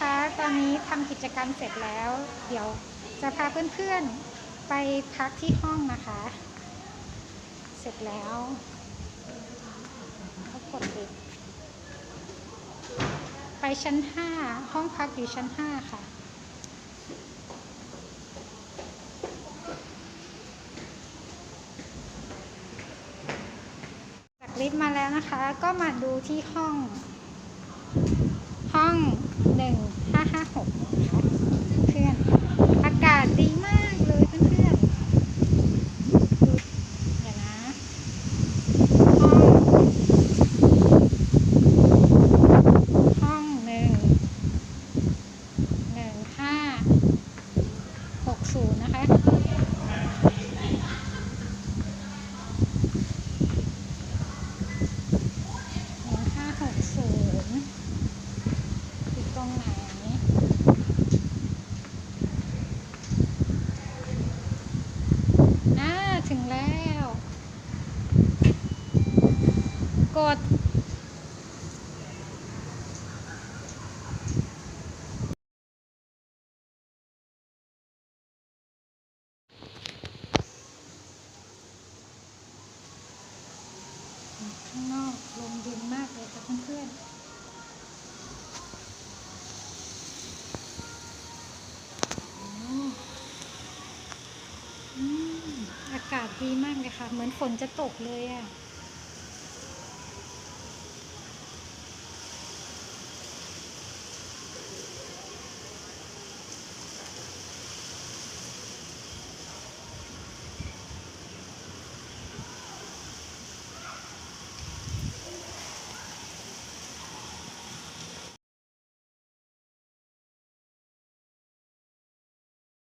คะ ตอนนี้ทำกิจกรรมเสร็จแล้ว เดี๋ยวจะพาเพื่อนๆไปพักที่ห้องนะคะ เสร็จแล้วก็กดลิฟต์ไปชั้น5ห้องพักอยู่ชั้น5ค่ะจากลิฟต์มาแล้วนะคะ ก็มาดูที่ห้อง ห้อง1556นะคะเพื่อนอากาศดีมากเลยเพื่อนๆเดี๋ยวนะห้องห้องหนึ่งหนึ่งห้าหกศูนย์นะคะ หนึ่งห้าหกศูนย์อยู่ตรงไหน อ่า ถึงแล้ว กดข้างนอกลมเย็นมากเลยค่ะเพื่อนๆอากาศดีมากเลยค่ะ เหมือนฝนจะตกเลยอะ่ะ